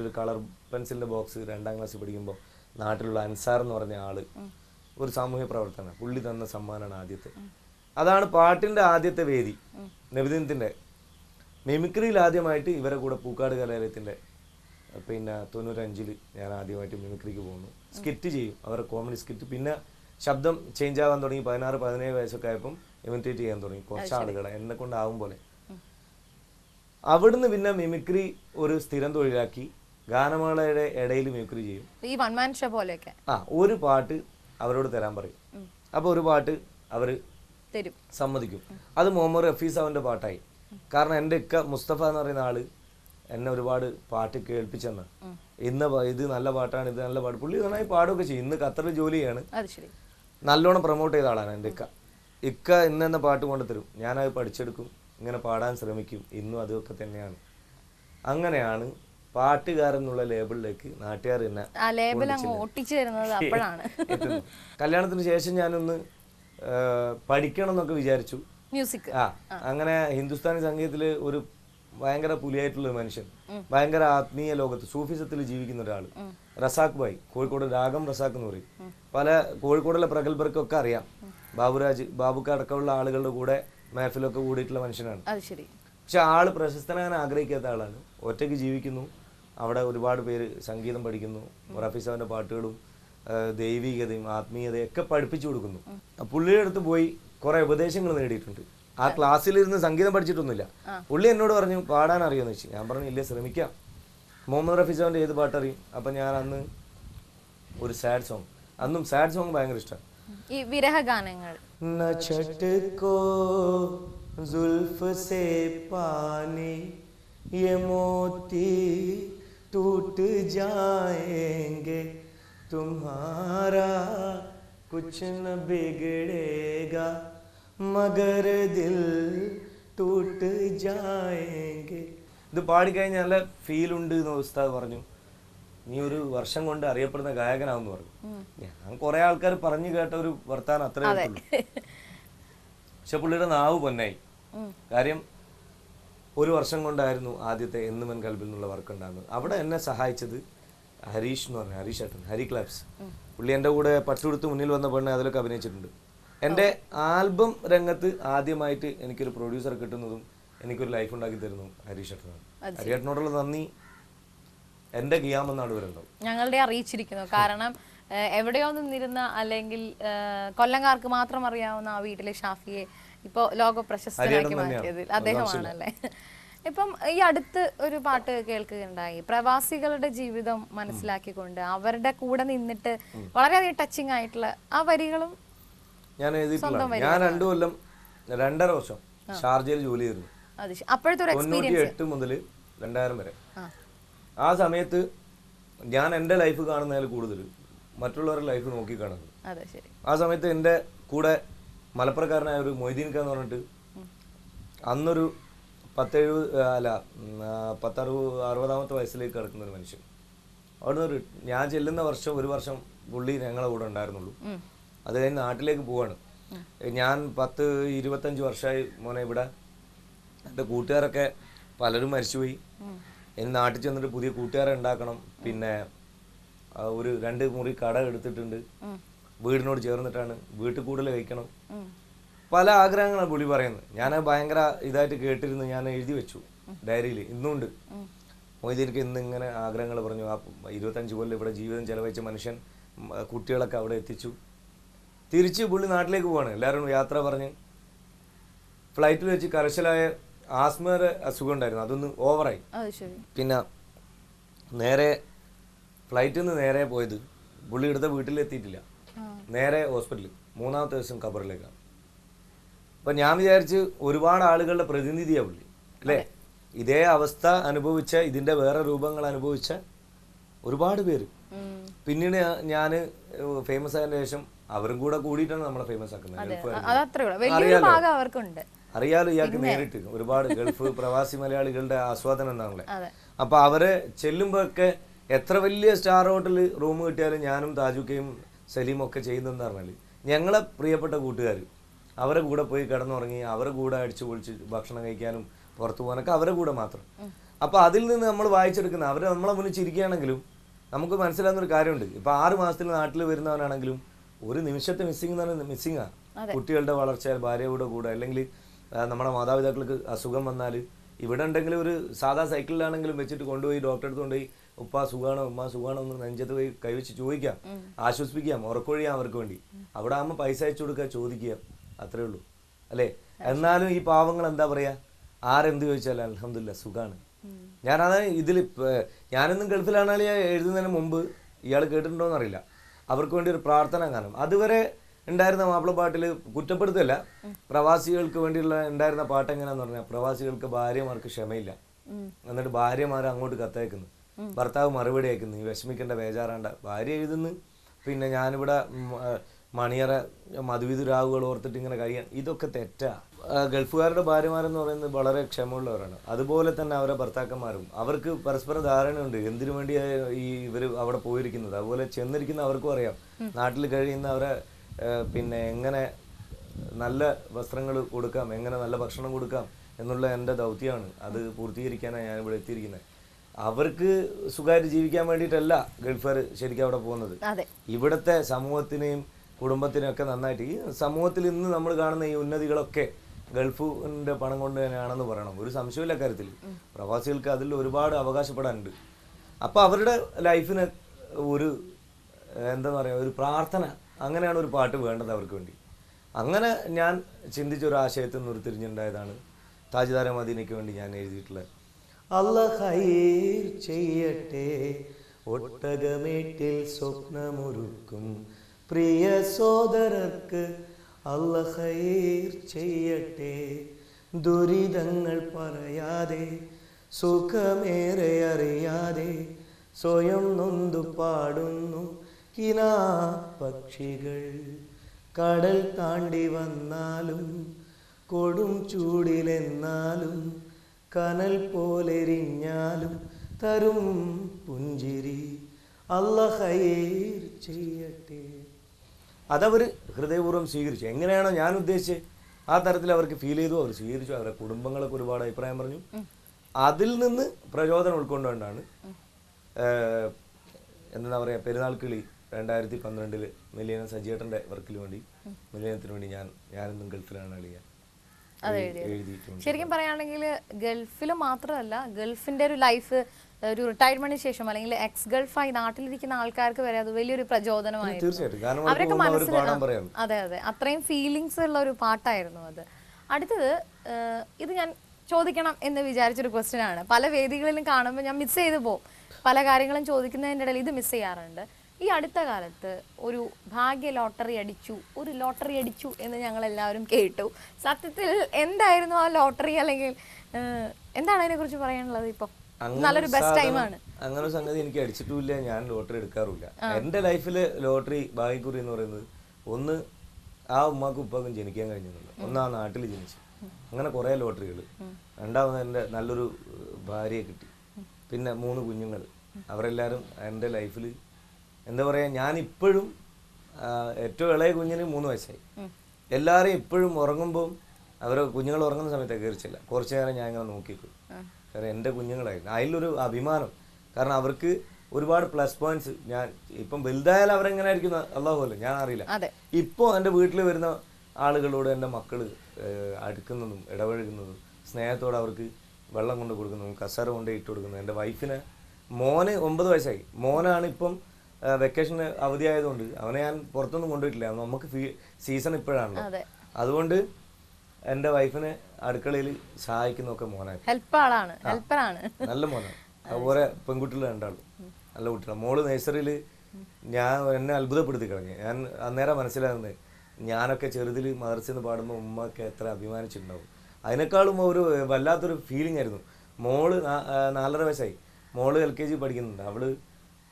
ആദ്യമായിട്ടൊരു colour പെൻസിലിന്റെ box രണ്ടാം ക്ലാസ്സിൽ പഠിക്കുമ്പോൾ നാട്ടിലുള്ള അൻസാർ എന്ന് പറഞ്ഞ ആൾ ഒരു സാമൂഹ്യ പ്രവർത്തനം പുള്ളി തന്ന സമ്മാനമാണ് ആദ്യത്തെ. അതാണ് പാട്ടിന്റെ ആദ്യത്തെ വേദി. നബിദിനത്തിന്റെ മിമിക്രിയിൽ ആദ്യമായിട്ട് ഇവരെ കൂടെ പൂക്കാട് കലാലയത്തിന്റെ പിന്നെ തൊണ്ണൂറ്റഞ്ചിൽ ഞാൻ ആദ്യമായിട്ട് മിമിക്രിക്ക് പോകുന്നു. സ്കിറ്റ് ചെയ്യും. അവരുടെ കോമഡി സ്കിറ്റ്. പിന്നെ ശബ്ദം ചേഞ്ച് ആവാൻ തുടങ്ങി പതിനാറ് പതിനേഴ് വയസ്സൊക്കെ ആയപ്പം ഇമിറ്റേറ്റ് ചെയ്യാൻ തുടങ്ങി. കുറച്ച് ആളുകളെ എന്നെ കൊണ്ടാവും പോലെ അവിടുന്ന് പിന്നെ മിമിക്രി ഒരു സ്ഥിരം തൊഴിലാക്കി. ഗാനമേളയുടെ ഇടയിൽ മ്യൂക്കറി ചെയ്യും. ഈ വൺ മാൻ ഷോ പോലെയൊക്കെ? ആ ഒരു പാട്ട് അവരോട് തരാൻ പറയും. അപ്പോൾ ഒരു പാട്ട് അവർ തരും. സമ്മതിക്കും. അത് മുഹമ്മദ് റഫീസ് അവന്റെ പാട്ടായി. കാരണം എന്റെ ഇക്ക മുസ്തഫ എന്ന് പറയുന്ന ആൾ എന്നെ ഒരുപാട് പാട്ട് കേൾപ്പിച്ചെന്ന്. ഇന്ന് ഇത് നല്ല പാട്ടാണ് ഇത് നല്ല പാട്ട്. പുള്ളി നന്നായി പാടുകയൊക്കെ ചെയ്യും. ഇന്ന് ഖത്തറിൽ ജോലിയാണ് നല്ലോണം പ്രൊമോട്ട് ചെയ്ത ആളാണ് എന്റെ ഇക്ക. ഇക്ക ഇന്ന് എന്ന പാട്ട് കൊണ്ടുതരും ഞാനത് പഠിച്ചെടുക്കും. ഇങ്ങനെ പാടാൻ ശ്രമിക്കും. ഇന്നും അതൊക്കെ തന്നെയാണ്. അങ്ങനെയാണ് പാട്ടുകാരൻ എന്നുള്ള ലേബിളിലേക്ക് നാട്ടുകാർ തന്നെ ആ ലേബൽ അങ്ങ് ഒട്ടിച്ചു തരുന്നത് അപ്പോഴാണ്. എത്തുന്നു. കല്യാണത്തിന് ശേഷം ഞാനൊന്ന് ആ, പഠിക്കണം എന്നൊക്കെ വിചാരിച്ചു. മ്യൂസിക്. ആ അങ്ങനെ ഹിന്ദുസ്ഥാനി സംഗീതത്തിൽ ഒരു ഭയങ്കര പുലിയായിട്ടുള്ള ഒരു മനുഷ്യൻ ഭയങ്കര ആത്മീയ ലോകത്ത് സൂഫിസത്തിൽ ജീവിക്കുന്ന ഒരാൾ റസാഖ് ഭായ് കോഴിക്കോട് രാഗം റസാഖ് എന്ന് പറയും. പല കോഴിക്കോടുള്ള പ്രഗത്ഭർക്കൊക്കെ അറിയാം. ബാബുരാജ് ബാബുക്ക് അടക്കമുള്ള ആളുകളുടെ കൂടെ മേഫിലൊക്കെ കൂടിയിട്ടുള്ള മനുഷ്യനാണ്. അത് ശരി. പക്ഷെ ആൾ പ്രശസ്തനാകാൻ ആഗ്രഹിക്കാത്ത ആളാണ്. ഒറ്റയ്ക്ക് ജീവിക്കുന്നു. അവിടെ ഒരുപാട് പേര് സംഗീതം പഠിക്കുന്നു റഫീസാവിന്റെ പാട്ടുകളും ആ, ദൈവികതയും ആത്മീയതയും ഒക്കെ പഠിപ്പിച്ചു കൊടുക്കുന്നു ആ പുള്ളിയുടെ അടുത്ത് പോയി കുറെ ഉപദേശങ്ങൾ നേടിയിട്ടുണ്ട് ആ ക്ലാസ്സിലിരുന്ന് സംഗീതം പഠിച്ചിട്ടൊന്നുമില്ല പുള്ളി എന്നോട് പറഞ്ഞു പാടാൻ അറിയുമെന്ന് വെച്ചു ഞാൻ പറഞ്ഞു ഇല്ല ശ്രമിക്കാം മുഹമ്മദ് റഫീസാവിന്റെ ഏത് പാട്ടറിയും അപ്പം ഞാൻ അന്ന് ഒരു സാഡ് സോങ് അന്നും സാഡ് സോങ് ഭയങ്കര ഇഷ്ടമാണ് ഈ വിരഹ ഗാനങ്ങൾ न छटको जुल्फ से पानी ये मोती टूट जाएंगे तुम्हारा कुछ न बिगड़ेगा मगर दिल टूट जाएंगे ഇത് പാടിക്കഴിഞ്ഞാൽ നല്ല ഫീൽ ഉണ്ട് എന്ന് ഉസ്താദ് പറഞ്ഞു നീ ഒരു വർഷം കൊണ്ട് അറിയപ്പെടുന്ന ഗായകനാവെന്ന് പറഞ്ഞു ഞാൻ കുറെ ആൾക്കാർ പറഞ്ഞു കേട്ട ഒരു വർത്താനം അത്രേ ഉള്ളൂ പക്ഷെ പുള്ളിയുടെ നാവ് പൊന്നായി കാര്യം ഒരു വർഷം കൊണ്ടായിരുന്നു ആദ്യത്തെ എന്നുമൻ കൽബിൽ നിന്നുള്ള വർക്ക് ഉണ്ടാകുന്നത് അവിടെ എന്നെ സഹായിച്ചത് ഹരീഷ് എന്ന് പറഞ്ഞു ഹരീഷ് ഏട്ടൻ ഹരി ക്ലാബ്സ്. പുള്ളി എന്റെ കൂടെ പട്ടുടുത്ത് മുന്നിൽ വന്ന പെണ്ണെ അതിലൊക്കെ അഭിനയിച്ചിട്ടുണ്ട്. എന്റെ ആൽബം രംഗത്ത് ആദ്യമായിട്ട് എനിക്കൊരു പ്രൊഡ്യൂസർ കിട്ടുന്നതും എനിക്കൊരു ലൈഫ് ഉണ്ടാക്കി തരുന്നു ഹരീഷ് ഏട്ടനാണ്. ഹരിയേട്ടനോടുള്ള നന്ദി. എന്റെ ഗിയാമെന്നാണ് വരുന്നത് ഞങ്ങളുടെ അറിയിച്ചിരിക്കുന്നു. കാരണം എവിടെയോ നിന്നിരുന്ന അല്ലെങ്കിൽ കൊല്ലങ്കാർക്ക് കൊല്ലംകാർക്ക് മാത്രം അറിയാവുന്ന ആ വീട്ടിലെ ഷാഫിയെ ഇപ്പോ ലോക പ്രശസ്തനാക്കി. മാറ്റിയതിൽ അദ്ദേഹമാണല്ലേ? ഇപ്പം ഈ അടുത്ത് ഒരു പാട്ട് കേൾക്കുകയുണ്ടായി. പ്രവാസികളുടെ ജീവിതം മനസ്സിലാക്കിക്കൊണ്ട് അവരുടെ കൂടെ നിന്നിട്ട് വളരെയധികം ടച്ചിങ് ആയിട്ടുള്ള ആ വരികളും ഞാൻ എഴുതിയിട്ടുള്ള ഞാൻ രണ്ടു കൊല്ലം രണ്ടര വർഷം ഷാർജയിൽ ജോലി ചെയ്തിരുന്നു. ശ- അപ്പോഴത്തെ ഒരു എക്സ്പീരിയൻസ് എട്ട് മുതൽ രണ്ടായിരം വരെ. ആ. സമയത്ത് ഞാൻ എന്റെ ലൈഫ് കാണുന്നതിൽ കൂടുതൽ മറ്റുള്ളവരുടെ ലൈഫ് നോക്കി കാണുന്നത് ആ സമയത്ത് എന്റെ കൂടെ മലപ്പുറക്കാരനായ ഒരു മൊയ്തീൻ ഖാൻ എന്ന് പറഞ്ഞിട്ട് അന്നൊരു പത്തെഴുപത് അല്ല പത്തറുപത് അറുപതാമത്തെ വയസ്സിലേക്ക് കിടക്കുന്ന ഒരു മനുഷ്യൻ. അവിടുന്ന് ഒരു ഞാൻ ചെല്ലുന്ന വർഷം ഒരു വർഷം പുള്ളി ഞങ്ങളെ കൂടെ ഉണ്ടായിരുന്നുള്ളൂ. അത് കഴിഞ്ഞ് നാട്ടിലേക്ക് പോവാണ്. ഞാൻ പത്ത് ഇരുപത്തഞ്ച് വർഷമായി മോനെ ഇവിടെ. എന്റെ കൂട്ടുകാരൊക്കെ പലരും മരിച്ചുപോയി. ഇനി നാട്ടിൽ ചെന്നിട്ട് പുതിയ കൂട്ടുകാരെ ഉണ്ടാക്കണം. പിന്നെ ഒരു രണ്ട് മുറി കട എടുത്തിട്ടുണ്ട്. വീടിനോട് ചേർന്നിട്ടാണ് വീട്ടിൽ കൂടുതൽ കഴിക്കണം. പല ആഗ്രഹങ്ങളാണ് പുള്ളി പറയുന്നത്. ഞാൻ ഭയങ്കര ഇതായിട്ട് കേട്ടിരുന്നു ഞാൻ എഴുതി വെച്ചു ഡയറിയിൽ. ഇന്നുണ്ട്. മൊയ്തീനിക്ക് ഇന്ന് ഇങ്ങനെ ആഗ്രഹങ്ങൾ പറഞ്ഞു. ആ ഇരുപത്തഞ്ച് കൊല്ലം ഇവിടെ ജീവിതം ചെലവഴിച്ച മനുഷ്യൻ കുട്ടികളൊക്കെ അവിടെ എത്തിച്ചു. തിരിച്ച് പുള്ളി നാട്ടിലേക്ക് പോവാണ്. എല്ലാവരും യാത്ര പറഞ്ഞ് ഫ്ലൈറ്റിൽ വെച്ച് കരശലായ ആസ്മയുടെ അസുഖം ഉണ്ടായിരുന്നു അതൊന്ന് ഓവറായി. പിന്നെ നേരെ ഫ്ലൈറ്റിൽ നിന്ന് നേരെ പോയത് പുള്ളി എടുത്ത വീട്ടിലെത്തിയിട്ടില്ല. നേരെ ഹോസ്പിറ്റലിൽ മൂന്നാമത്തെ ദിവസം ഖബറിലേക്കാണ്. അപ്പം ഞാൻ വിചാരിച്ച് ഒരുപാട് ആളുകളുടെ പ്രതിനിധിയാണ് പുള്ളി അല്ലേ? ഇതേ അവസ്ഥ അനുഭവിച്ച ഇതിന്റെ വേറെ രൂപങ്ങൾ അനുഭവിച്ച ഒരുപാട് പേര്. പിന്നീട് ഞാൻ ഫേമസ് ആയതിനു ശേഷം അവരും കൂടെ കൂടിയിട്ടാണ് നമ്മളെ ഫേമസ് ആക്കുന്നത്. അറിയാലോ? ഇയാൾക്ക് നേരിട്ട്. ഒരുപാട് ഗൾഫ് പ്രവാസി മലയാളികളുടെ ആസ്വാദനം എന്നാണല്ലേ? അതെ. അപ്പൊ അവരെ ചെല്ലുമ്പോഴൊക്കെ എത്ര വലിയ സ്റ്റാർ ഹോട്ടലിൽ റൂം കിട്ടിയാലും ഞാനും താജുക്കയും സലീമും ഒക്കെ ചെയ്യുന്നതെന്ന് പറഞ്ഞാൽ ഞങ്ങളെ പ്രിയപ്പെട്ട കൂട്ടുകാർ അവരെ കൂടെ പോയി കിടന്നുറങ്ങി അവരെ കൂടെ അടിച്ചു പൊളിച്ച് ഭക്ഷണം കഴിക്കാനും പുറത്തു പോകാനൊക്കെ അവരെ കൂടെ മാത്രം. അപ്പോൾ അതിൽ നിന്ന് നമ്മൾ വായിച്ചെടുക്കുന്ന അവരെ നമ്മളെ മുന്നിൽ ചിരിക്കുകയാണെങ്കിലും നമുക്ക് മനസ്സിലാകുന്ന ഒരു കാര്യമുണ്ട്. ഇപ്പോൾ ആറ് മാസത്തിൽ നാട്ടിൽ വരുന്നവനാണെങ്കിലും ഒരു നിമിഷത്തെ മിസ്സിങ് എന്ന് പറയുന്നത് മിസ്സിങ്ങാണ് കുട്ടികളുടെ വളർച്ച ഭാര്യയുടെ കൂടെ അല്ലെങ്കിൽ നമ്മുടെ മാതാപിതാക്കൾക്ക് അസുഖം വന്നാൽ ഇവിടെ ഉണ്ടെങ്കിൽ ഒരു സാധാ സൈക്കിളിലാണെങ്കിലും വെച്ചിട്ട് കൊണ്ടുപോയി ഡോക്ടറെ അടുത്ത് കൊണ്ടുപോയി ഉപ്പ സുഖാണോ ഉമ്മ സുഖാണോ എന്ന് നെഞ്ചത്ത് പോയി കൈവച്ച് ചോദിക്കാം. ആശ്വസിപ്പിക്കാം ഉറക്കൊഴിയാം അവർക്ക് വേണ്ടി. അവിടെ ആകുമ്പോൾ പൈസ അയച്ചു കൊടുക്കുക ചോദിക്കുക. അത്രേ ഉള്ളൂ. അല്ലേ? എന്നാലും ഈ പാവങ്ങൾ എന്താ പറയാ? ആരെന്ത് ചോദിച്ചാലും അലഹമില്ല സുഖാണ്. ഞാനത് ഇതിൽ ഞാനെന്നും ഗൾഫിലാണെങ്കിൽ എഴുതുന്നതിന് മുമ്പ് ഇയാൾ കേട്ടിട്ടുണ്ടോ എന്നറിയില്ല അവർക്ക് വേണ്ടി ഒരു പ്രാർത്ഥന കാണും അതുവരെ ഉണ്ടായിരുന്ന മാപ്പിള പാട്ടിൽ കുറ്റപ്പെടുത്തല്ല. പ്രവാസികൾക്ക് വേണ്ടിയുള്ള ഉണ്ടായിരുന്ന പാട്ട് എങ്ങനെയാന്ന് പറഞ്ഞാൽ പ്രവാസികൾക്ക് ഭാര്യമാർക്ക് ക്ഷമയില്ല. എന്നിട്ട് ഭാര്യമാർ അങ്ങോട്ട് കത്തയക്കുന്നു. ഭർത്താവ് മറുപടി അയക്കുന്നു. ഈ വിഷമിക്കേണ്ട ബേജാറാണ്ട. ഭാര്യ എഴുതുന്നു. പിന്നെ ഞാനിവിടെ മണിയറ മധുവിതുരാവുകൾ ഓർത്തിട്ട് ഇങ്ങനെ കഴിയാൻ. ഇതൊക്കെ തെറ്റാ. ഗൾഫുകാരുടെ ഭാര്യമാരെന്ന് പറയുന്നത് വളരെ ക്ഷമമുള്ളവരാണ് അതുപോലെ തന്നെ അവരെ ഭർത്താക്കന്മാരും. അവർക്ക് പരസ്പര ധാരണയുണ്ട്. എന്തിനു വേണ്ടി ഈ ഇവർ അവിടെ പോയിരിക്കുന്നത്? അതുപോലെ ചെന്നിരിക്കുന്ന അവർക്കും അറിയാം. നാട്ടിൽ കഴിയുന്ന അവരെ പിന്നെ എങ്ങനെ നല്ല വസ്ത്രങ്ങൾ കൊടുക്കാം എങ്ങനെ നല്ല ഭക്ഷണം കൊടുക്കാം എന്നുള്ള എന്റെ ദൗത്യമാണ്. അത് പൂർത്തീകരിക്കാനാണ് ഞാനിവിടെ എത്തിയിരിക്കുന്നത്. അവർക്ക് സുഖമായിട്ട് ജീവിക്കാൻ വേണ്ടിയിട്ടല്ല ഗൾഫുകാർ ശരിക്കും അവിടെ പോകുന്നത്. ഇവിടുത്തെ സമൂഹത്തിനെയും കുടുംബത്തിനെയും ഒക്കെ നന്നായിട്ട് ഈ സമൂഹത്തിൽ ഇന്ന് നമ്മൾ കാണുന്ന ഈ ഉന്നതികളൊക്കെ ഗൾഫിന്റെ പണം കൊണ്ട് തന്നെയാണെന്ന് പറയണം. ഒരു സംശയമില്ല കാര്യത്തിൽ. പ്രവാസികൾക്ക് അതിൽ ഒരുപാട് അവകാശപ്പെടാനുണ്ട്. അപ്പോൾ അവരുടെ ലൈഫിന് ഒരു എന്താ പറയുക ഒരു പ്രാർത്ഥന അങ്ങനെയാണ് ഒരു പാട്ട് വേണ്ടത് അവർക്ക് വേണ്ടി. അങ്ങനെ ഞാൻ ചിന്തിച്ച ഒരു ആശയത്തിൽ നിന്ന് ഉരുത്തിരിഞ്ഞുണ്ടായതാണ് താജ്ദാര മദീനയ്ക്ക് വേണ്ടി ഞാൻ എഴുതിയിട്ടുള്ളത് അല്ല ഹൈർ ചെയ്യട്ടെ. ഒട്ടകമേട്ടിൽ സ്വപ്നമൊരുക്കും. പ്രിയ സോദരർക്ക് അല്ലഹൈർ ചെയ്യട്ടെ. ദുരിതങ്ങൾ പറയാതെ സുഖമേറെ അറിയാതെ സ്വയം നൊന്തു പാടുന്നു കിനാ പക്ഷികൾ. കടൽ താണ്ടി വന്നാലും കൊടും ചൂടിലെന്നാലും കനൽ പോലെരിഞ്ഞാലും തരും പുഞ്ചിരി. അല്ല ഹൈർ ചെയ്യട്ടെ. അതവർ ഹൃദയപൂർവം സ്വീകരിച്ചു. എങ്ങനെയാണോ ഞാൻ ഉദ്ദേശിച്ചത് ആ തരത്തിൽ അവർക്ക് ഫീൽ ചെയ്തു. അവർ സ്വീകരിച്ചു. അവരുടെ കുടുംബങ്ങളൊക്കെ ഒരുപാട് അഭിപ്രായം പറഞ്ഞു. അതിൽ നിന്ന് പ്രചോദനം ഉൾക്കൊണ്ടുകൊണ്ടാണ് എന്താ പറയുക പെരുന്നാൾ കിളി രണ്ടായിരത്തി പന്ത്രണ്ടിൽ മില്ലിയനം സജിയേട്ടന്റെ വർക്കിന് വേണ്ടി മിലിയനത്തിന് വേണ്ടി ഞാൻ ഞാനിന്നും ഗൾഫിലാണ് അത് എഴുതിയിട്ടുണ്ട്. ശരിക്കും പറയുകയാണെങ്കിൽ ഗൾഫിൽ മാത്രമല്ല ഗൾഫിന്റെ ഒരു ലൈഫ് ഒരു റിട്ടയർമെന്റിന് ശേഷം അല്ലെങ്കിൽ എക്സ് ഗൾഫായി നാട്ടിലിരിക്കുന്ന ആൾക്കാർക്ക് വരെ അത് വലിയൊരു പ്രചോദനമായിരുന്നു. അവരൊക്കെ മനസ്സിലാക്കാം അതെ അതെ. അത്രയും ഫീലിങ്സ് ഉള്ള ഒരു പാട്ടായിരുന്നു അത്. അടുത്തത് ഇത് ഞാൻ ചോദിക്കണം എന്ന് വിചാരിച്ചൊരു ക്വസ്റ്റ്യൻ ആണ്. പല വേദികളിലും കാണുമ്പോൾ ഞാൻ മിസ് ചെയ്തു പോകും പല കാര്യങ്ങളും ചോദിക്കുന്നതിന്റെ ഇടയിൽ ഇത് മിസ് ചെയ്യാറുണ്ട്. ഈ അടുത്ത കാലത്ത് ഒരു ഭാഗ്യ ലോട്ടറി അടിച്ചു ഒരു ലോട്ടറി അടിച്ചു എന്ന് ഞങ്ങൾ എല്ലാവരും കേട്ടു. സത്യത്തിൽ എന്തായിരുന്നു ആ ലോട്ടറി? അല്ലെങ്കിൽ എന്താണ് അതിനെ കുറിച്ച് പറയാനുള്ളത് ഇപ്പോൾ നല്ലൊരു ബെസ്റ്റ് ടൈമാണ് അങ്ങനെ ഒരു സംഗതി എനിക്ക് അടിച്ചിട്ടില്ല ഞാൻ ലോട്ടറി എടുക്കാറില്ല എന്റെ ലൈഫിൽ ലോട്ടറി ഭാഗ്യക്കുറി എന്ന് പറയുന്നത് ഒന്ന് ആ ഉമ്മാക്കും ഉപ്പാക്കും ജനിക്കാൻ കഴിഞ്ഞിട്ടുണ്ട്. ഒന്ന് ആ നാട്ടിൽ ജനിച്ചു. അങ്ങനെ കുറേ ലോട്ടറികൾ രണ്ടാമത് എന്റെ നല്ലൊരു ഭാര്യയെ കിട്ടി. പിന്നെ മൂന്ന് കുഞ്ഞുങ്ങൾ അവരെല്ലാവരും എന്റെ ലൈഫിൽ എന്താ പറയുക ഞാൻ ഇപ്പോഴും ഏറ്റവും ഇളയ കുഞ്ഞിന് മൂന്ന് വയസ്സായി. എല്ലാവരും ഇപ്പോഴും ഉറങ്ങുമ്പോൾ അവർ കുഞ്ഞുങ്ങൾ ഉറങ്ങുന്ന സമയത്ത് കയറിച്ചില്ല കുറച്ചു നേരം ഞാൻ ഇങ്ങനെ നോക്കിക്കും കാരണം എന്റെ കുഞ്ഞുങ്ങളായിരുന്നു. അതിലൊരു അഭിമാനം. കാരണം അവർക്ക് ഒരുപാട് പ്ലസ് പോയിന്റ്സ് ഞാൻ ഇപ്പം വലുതായാലും അവരെങ്ങനെ ആയിരിക്കും അള്ളാഹുമല്ലോ ഞാൻ അറിയില്ല. ഇപ്പോൾ എന്റെ വീട്ടിൽ വരുന്ന ആളുകളോട് എന്റെ മക്കൾ അടുക്കുന്നതും ഇടപഴകുന്നതും സ്നേഹത്തോടെ അവർക്ക് വെള്ളം കൊണ്ട് കൊടുക്കുന്നതും കസര കൊണ്ട് ഇട്ട് കൊടുക്കുന്നതും എന്റെ വൈഫിന് മോന് ഒമ്പത് വയസ്സായി. മോനാണ് ഇപ്പം വെക്കേഷന് അവധിയായതുകൊണ്ട് അവനെ ഞാൻ പുറത്തൊന്നും കൊണ്ടുപോയിട്ടില്ല. നമുക്ക് സീസൺ ഇപ്പോഴാണല്ലോ. അതുകൊണ്ട് എന്റെ വൈഫിനെ അടുക്കളയിൽ സഹായിക്കുന്നൊക്കെ ആളാണ് ഹെൽപ്പറാണ്. നല്ല മോനാണ്. അതുപോലെ പെൺകുട്ടികൾ രണ്ടാളും. നല്ല കുട്ടികളാണ് മോൾ നേഴ്സറിയിൽ ഞാൻ എന്നെ അത്ഭുതപ്പെടുത്തി കളഞ്ഞു. ഞാൻ അന്നേരം മനസ്സിലാകുന്നത് ഞാനൊക്കെ ചെറുതിൽ മദർസിൽ നിന്ന് പാടുമ്പോൾ ഉമ്മയൊക്കെ എത്ര അഭിമാനിച്ചിട്ടുണ്ടാവും. അതിനേക്കാളും ഒരു വല്ലാത്തൊരു ഫീലിംഗ് ആയിരുന്നു. മോൾ നാലര വയസ്സായി. മോൾ എൽ കെ ജി പഠിക്കുന്നുണ്ട്. അവൾ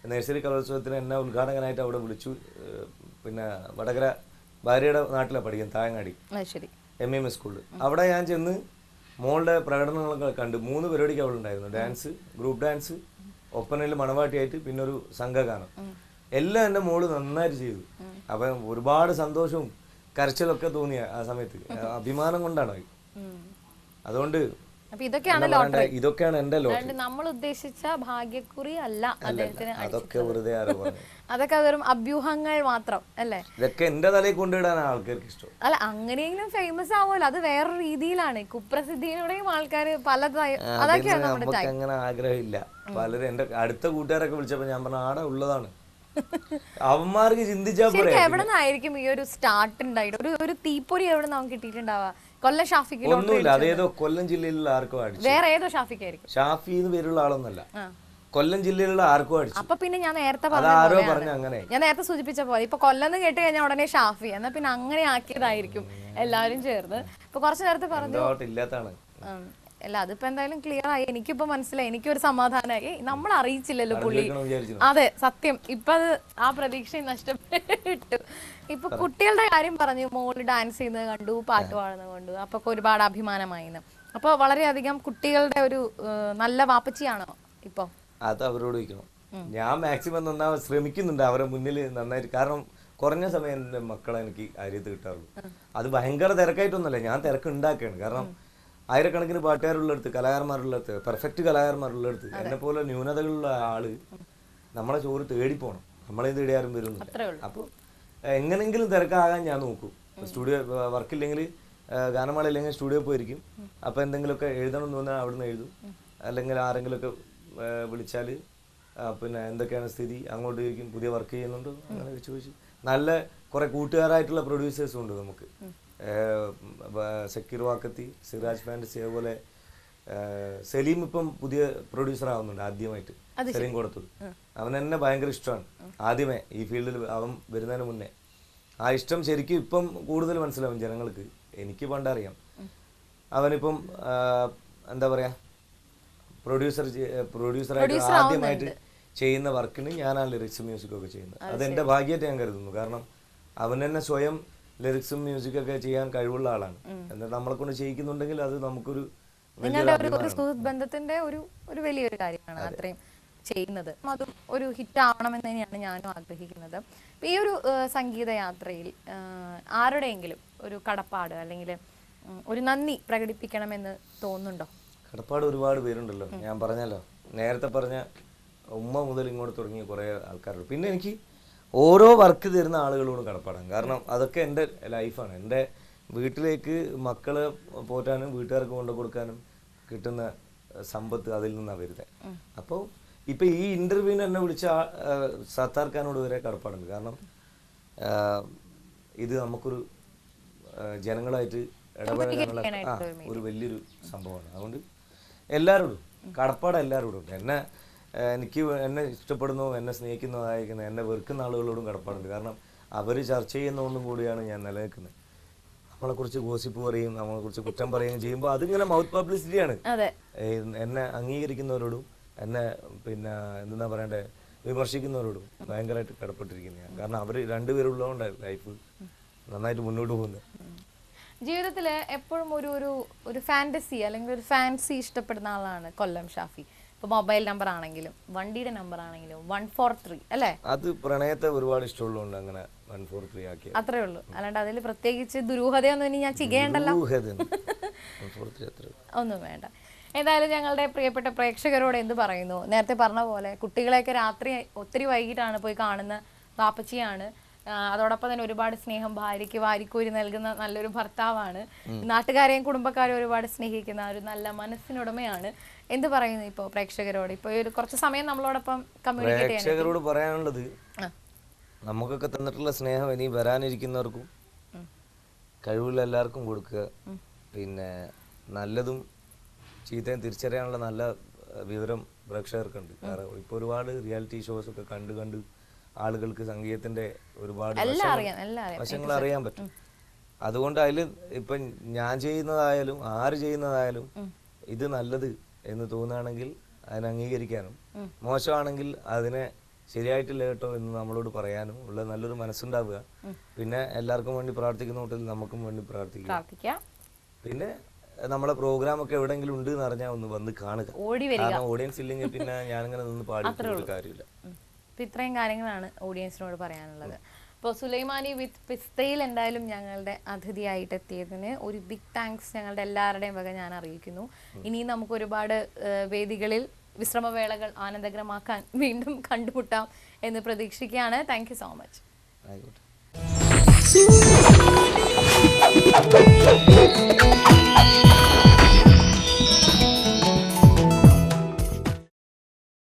നഴ്സറി കലോത്സവത്തിന് എന്നെ ഉദ്ഘാടകനായിട്ട് അവിടെ വിളിച്ചു. പിന്നെ വടകര ഭാര്യയുടെ നാട്ടിലാണ് പഠിക്കുന്നത് തായങ്ങാടി. എം എം എസ് സ്കൂളിൽ അവിടെ ഞാൻ ചെന്ന് മോളുടെ പ്രകടനങ്ങളൊക്കെ കണ്ട് മൂന്ന് പരിപാടിക്ക് അവളുണ്ടായിരുന്നു ഡാൻസ് ഗ്രൂപ്പ് ഡാൻസ് ഒപ്പനയിൽ മണവാട്ടിയായിട്ട് പിന്നെ ഒരു സംഘഗാനം. എല്ലാം എന്റെ മോൾ നന്നായിട്ട് ചെയ്തു. അപ്പം ഒരുപാട് സന്തോഷവും കരച്ചിലൊക്കെ തോന്നിയ ആ സമയത്ത്. അഭിമാനം കൊണ്ടാണ് അതുകൊണ്ട് ഇതൊക്കെയാണ് എന്റെ ലോട്ടറി. നമ്മൾ ഉദ്ദേശിച്ച ഭാഗ്യക്കുറി അല്ല അദ്ദേഹത്തിന് അതൊക്കെ വെറുതെ അതൊക്കെ വെറും അഭ്യൂഹങ്ങൾ മാത്രം അല്ലേ? ഇതൊക്കെ എന്റെ തലയിൽ കൊണ്ടിടാൻ ആൾക്കാർക്ക് ഇഷ്ടം. അല്ല അങ്ങനെയെങ്കിലും ഫേമസ് ആവുമല്ലോ. അത് വേറെ രീതിയിലാണ്. കുപ്രസിദ്ധിയിലൂടെയും ആൾക്കാർ പല അതൊക്കെയാണ് നമ്മുടെ അങ്ങനെ ആഗ്രഹമില്ല. പലരും എന്റെ അടുത്ത കൂട്ടുകാരൊക്കെ വിളിച്ചപ്പോ ഞാൻ പറഞ്ഞ ആടെ ഉള്ളതാണ്. അവന്മാർക്ക് ചിന്തിച്ചാൽ എവിടെ നിന്നായിരിക്കും ഈ ഒരു സ്റ്റാർട്ട് ഉണ്ടായിട്ട്? ഒരു ഒരു തീപ്പൊരി എവിടെ നമുക്ക് കിട്ടിയിട്ടുണ്ടാവുക കൊല്ലം ഷാഫിക്ക് ഒന്നുമില്ല അതേതോ കൊല്ലം ജില്ലയിലുള്ള ആർക്കും അടിച്ചു. വേറെ ഏതോ ഷാഫിക്കായിരിക്കും. ഷാഫി എന്ന് പേരുള്ള ആളൊന്നല്ല കൊല്ലം ജില്ലയിലുള്ള ആർക്കും അടിച്ചു. അപ്പൊ പിന്നെ ഞാൻ നേരത്തെ പറഞ്ഞു അങ്ങനെ. ഞാൻ നേരത്തെ സൂചിപ്പിച്ച പോലെ ഇപ്പൊ കൊല്ലം എന്ന് കേട്ട് കഴിഞ്ഞാൽ ഉടനെ ഷാഫി. എന്നാ പിന്നെ അങ്ങനെ ആക്കിയതായിരിക്കും എല്ലാരും ചേർന്ന്. ഇപ്പൊ കുറച്ചു നേരത്തെ പറഞ്ഞു. ഇല്ലാത്തതാണ്. അല്ല അതിപ്പോ എന്തായാലും ക്ലിയർ ആയി. എനിക്കിപ്പോ മനസ്സിലായി. എനിക്കൊരു സമാധാനമായി നമ്മൾ അറിയിച്ചില്ലല്ലോ പുള്ളി. അതെ സത്യം. ഇപ്പൊ അത് ആ പ്രതീക്ഷ നഷ്ടപ്പെട്ടു. ഇപ്പൊ കുട്ടികളുടെ കാര്യം പറഞ്ഞു. മോൾ ഡാൻസ് ചെയ്യുന്നത് കണ്ടു പാട്ട് പാടുന്നത് കണ്ടു. അപ്പൊ ഒരുപാട് അഭിമാനമായിന്ന്. അപ്പൊ വളരെയധികം കുട്ടികളുടെ ഒരു നല്ല വാപ്പച്ചിയാണോ ഇപ്പൊ? അത് അവരോട് ചോദിക്കണം. ഞാൻ മാക്സിമം നന്നാ ശ്രമിക്കുന്നുണ്ട്. അവരെ മുന്നിൽ നന്നായിട്ട്. കാരണം കുറഞ്ഞ സമയം എന്റെ മക്കളെ എനിക്ക് അരിയത്ത് കിട്ടാറുള്ളൂ. അത് ഭയങ്കര തിരക്കായിട്ടൊന്നുമല്ല. ഞാൻ തിരക്ക് ഉണ്ടാക്കുകയാണ് കാരണം ആയിരക്കണക്കിന് പാട്ടുകാരുള്ളടത്ത് കലാകാരന്മാരുള്ളടത്ത് പെർഫെക്റ്റ് കലാകാരന്മാരുള്ളടത്ത് എന്നെ പോലെ ന്യൂനതകളുള്ള ആൾ നമ്മളെ ചോറ് തേടി പോകണം നമ്മളെ തേടി ആരും വരുന്നില്ല അത്രേ ഉള്ളൂ. അപ്പോൾ എങ്ങനെങ്കിലും തിരക്കാകാൻ ഞാൻ നോക്കും. സ്റ്റുഡിയോ വർക്കില്ലെങ്കിൽ ഗാനമാള ഇല്ലെങ്കിൽ സ്റ്റുഡിയോ പോയിരിക്കും. അപ്പോൾ എന്തെങ്കിലുമൊക്കെ എഴുതണം എന്ന് തോന്നാൽ അവിടുന്ന് എഴുതും. അല്ലെങ്കിൽ ആരെങ്കിലുമൊക്കെ വിളിച്ചാൽ പിന്നെ എന്തൊക്കെയാണ് സ്ഥിതി അങ്ങോട്ട് ചോദിക്കും പുതിയ വർക്ക് ചെയ്യുന്നുണ്ടോ? അങ്ങനെ ചോദിച്ചു. നല്ല കുറെ കൂട്ടുകാരായിട്ടുള്ള പ്രൊഡ്യൂസേഴ്സും ഉണ്ട് നമുക്ക്. സക്കീർ വാക്കത്തി സിറാജ് ഫാന്റസി അതുപോലെ സലീം ഇപ്പം പുതിയ പ്രൊഡ്യൂസർ ആവുന്നുണ്ട് ആദ്യമായിട്ട് സലീം കൊടുത്തത്. അവൻ എന്നെ ഭയങ്കര ഇഷ്ടമാണ്. ആദ്യമേ ഈ ഫീൽഡിൽ അവൻ വരുന്നതിന് മുന്നേ. ആ ഇഷ്ടം ശരിക്കും ഇപ്പം കൂടുതൽ മനസ്സിലാവും ജനങ്ങൾക്ക്. എനിക്ക് പണ്ടറിയാം. അവനിപ്പം എന്താ പറയാ പ്രൊഡ്യൂസർ പ്രൊഡ്യൂസറായിട്ട് ആദ്യമായിട്ട് ചെയ്യുന്ന വർക്കിന് ഞാനാണ് ലിറിക്സ് മ്യൂസിക് ഒക്കെ ചെയ്യുന്നത്. അത് എന്റെ ഭാഗ്യമായിട്ട് ഞാൻ കരുതുന്നു. കാരണം അവൻ തന്നെ സ്വയം ലിറിക്സും മ്യൂസിക്കൊക്കെ ചെയ്യാൻ കഴിവുള്ള ആളാണ്. എന്നിട്ട് നമ്മളെ കൊണ്ട് ചെയ്യിക്കുന്നുണ്ടെങ്കിൽ അത് നമുക്കൊരു നിങ്ങളുടെ ഒരു ഒരു സുഹൃത്ത് ബന്ധത്തിന്റെ ഒരു ഒരു വലിയൊരു കാര്യമാണ് അത്രയും ചെയ്യുന്നത്. അതും ഒരു ഹിറ്റ് ആവണമെന്ന് തന്നെയാണ് ഞാനും ആഗ്രഹിക്കുന്നത്. ഈ ഒരു സംഗീത യാത്രയിൽ ആരുടെയെങ്കിലും ഒരു കടപ്പാട് അല്ലെങ്കിൽ ഒരു നന്ദി പ്രകടിപ്പിക്കണമെന്ന് തോന്നുന്നുണ്ടോ? കടപ്പാട് ഒരുപാട് പേരുണ്ടല്ലോ. ഞാൻ പറഞ്ഞല്ലോ. നേരത്തെ പറഞ്ഞ ഉമ്മ മുതൽ ഇങ്ങോട്ട് തുടങ്ങിയ കുറേ ആൾക്കാരുണ്ട്. പിന്നെ എനിക്ക് ഓരോ വർക്ക് തരുന്ന ആളുകളോട് കടപ്പാടാണ്. കാരണം അതൊക്കെ എന്റെ ലൈഫാണ് എന്റെ വീട്ടിലേക്ക് മക്കളെ പോറ്റാനും വീട്ടുകാർക്ക് കൊണ്ടു കൊടുക്കാനും കിട്ടുന്ന സമ്പത്ത് അതിൽ നിന്നാണ് വരുന്നത് അപ്പോൾ ഇപ്പൊ ഈ ഇന്റർവ്യൂവിന് എന്നെ വിളിച്ച സത്താർ ഖാനോട് വരെ കടപ്പാടുണ്ട്. കാരണം ഇത് നമുക്കൊരു ജനങ്ങളായിട്ട് ഇടപെടാനുള്ള ആ ഒരു വലിയൊരു സംഭവമാണ്. അതുകൊണ്ട് എല്ലാവരോടും കടപ്പാട് എല്ലാവരോടും എന്നെ എനിക്ക് എന്നെ ഇഷ്ടപ്പെടുന്നു എന്നെ സ്നേഹിക്കുന്നതായിരിക്കുന്ന എന്നെ വെറുക്കുന്ന ആളുകളോടും കടപ്പാടുണ്ട്. കാരണം അവർ ചർച്ച ചെയ്യുന്നതുകൊണ്ടും കൂടിയാണ് ഞാൻ നിലനിൽക്കുന്നത്. നമ്മളെക്കുറിച്ച് ഗോസിപ്പ് പറയും നമ്മളെക്കുറിച്ച് കുറ്റം പറയുകയും ചെയ്യുമ്പോൾ അതിങ്ങനെ മൗത്ത് പബ്ലിസിറ്റിയാണ് എന്നെ അംഗീകരിക്കുന്നവരോടും എന്നെ പിന്നെ എന്താ പറയണ്ടേ വിമർശിക്കുന്നവരോടും ഭയങ്കരമായിട്ട് കടപ്പെട്ടിരിക്കുന്നു ഞാൻ കാരണം അവർ രണ്ടുപേരുള്ളതുകൊണ്ട് ലൈഫ് നന്നായിട്ട് മുന്നോട്ട് പോകുന്നത്. ജീവിതത്തിൽ എപ്പോഴും ഒരു ഒരു ഒരു ഫാന്റസി അല്ലെങ്കിൽ ഒരു ഫാൻസി ഇഷ്ടപ്പെടുന്ന ആളാണ് കൊല്ലം ഷാഫി. ഇപ്പൊ മൊബൈൽ നമ്പർ ആണെങ്കിലും വണ്ടിയുടെ നമ്പർ ആണെങ്കിലും വൺ ഫോർ ത്രീ അല്ലേ? അത് പ്രണയത്തെ ഒരുപാട് ഇഷ്ടമുള്ളതുകൊണ്ട് അങ്ങനെ വൺ ഫോർ ത്രീ ആക്കി. അത്രേ ഉള്ളൂ. അല്ലാണ്ട് അതിൽ പ്രത്യേകിച്ച് ദുരൂഹതയൊന്നും ഇനി ഞാൻ ചികയേണ്ടല്ലോ. ഒന്നും വേണ്ട. എന്തായാലും ഞങ്ങളുടെ പ്രിയപ്പെട്ട പ്രേക്ഷകരോട് എന്ത് പറയുന്നു? നേരത്തെ പറഞ്ഞ പോലെ കുട്ടികളെയൊക്കെ രാത്രി ഒത്തിരി വൈകിട്ടാണ് പോയി കാണുന്ന വാപ്പച്ചിയാണ്. അതോടൊപ്പം തന്നെ ഒരുപാട് സ്നേഹം ഭാര്യയ്ക്ക് വാരിക്കൂരി നൽകുന്ന നല്ലൊരു ഭർത്താവാണ്. നാട്ടുകാരെയും കുടുംബക്കാരെയും ഒരുപാട് സ്നേഹിക്കുന്ന ഒരു നല്ല മനസ്സിനുടമയാണ്. എന്ത് പറയുന്നു ഇപ്പോൾ പ്രേക്ഷകരോട്? ഇപ്പോൾ ഒരു കുറച്ച് സമയം നമ്മളോടൊപ്പം കമ്മ്യൂണിക്കേറ്റ് ചെയ്യാൻ പ്രേക്ഷകരോട് പറയാനുള്ളത്. നമുക്കൊക്കെ തന്നിട്ടുള്ള സ്നേഹം ഇനി വരാനിരിക്കുന്നവർക്കും കഴിവുള്ള എല്ലാവർക്കും കൊടുക്കുക. പിന്നെ നല്ലതും ചീത്തയും തിരിച്ചറിയാനുള്ള നല്ല ഏഹ്, വിവരം പ്രേക്ഷകർക്കുണ്ട്. കാരണം ഇപ്പോൾ ഒരുപാട് റിയാലിറ്റി ഷോസ് ഒക്കെ കണ്ട് കണ്ട് ആളുകൾക്ക് സംഗീതത്തിന്റെ ഒരുപാട് എല്ലാം അറിയാം എല്ലാം അറിയാം. വശങ്ങൾ അറിയാൻ പറ്റും. അതുകൊണ്ട് അതിൽ ഇപ്പം ഞാൻ ചെയ്യുന്നതായാലും ആര് ചെയ്യുന്നതായാലും ഇത് നല്ലത് എന്ന് തോന്നുകയാണെങ്കിൽ അതിനെ അംഗീകരിക്കാനും മോശമാണെങ്കിൽ അതിനെ ശരിയായിട്ടില്ല കേട്ടോ എന്ന് നമ്മളോട് പറയാനും ഉള്ള നല്ലൊരു മനസ്സുണ്ടാവുക. പിന്നെ എല്ലാവർക്കും വേണ്ടി പ്രാർത്ഥിക്കുന്ന കൂട്ടത്തിൽ നമുക്കും വേണ്ടി പ്രാർത്ഥിക്കുക. പ്രാർത്ഥിക്കാം. പിന്നെ നമ്മളെ പ്രോഗ്രാം ഒക്കെ എവിടെങ്കിലും ഉണ്ട് എന്ന് അറിഞ്ഞാൽ ഒന്ന് വന്ന് കാണുക. കാരണം ഓഡിയൻസ് ഇല്ലെങ്കിൽ പിന്നെ ഞാനിങ്ങനെ നിന്ന് പാടി കാര്യമില്ല. ഇത്രയും കാര്യങ്ങളാണ് ഓഡിയൻസിനോട് പറയാനുള്ളത്. അപ്പോൾ സുലൈമാനി വിത്ത് പിസ്തയിൽ എന്തായാലും ഞങ്ങളുടെ അതിഥിയായിട്ട് എത്തിയതിന് ഒരു ബിഗ് താങ്ക്സ് ഞങ്ങളുടെ എല്ലാവരുടെയും വക ഞാൻ അറിയിക്കുന്നു. ഇനിയും നമുക്ക് ഒരുപാട് വേദികളിൽ വിശ്രമവേളകൾ ആനന്ദകരമാക്കാൻ വീണ്ടും കണ്ടുമുട്ടാം എന്ന് പ്രതീക്ഷിക്കുകയാണ്. താങ്ക് യു സോ മച്ച് ആയിക്കോട്ടെ.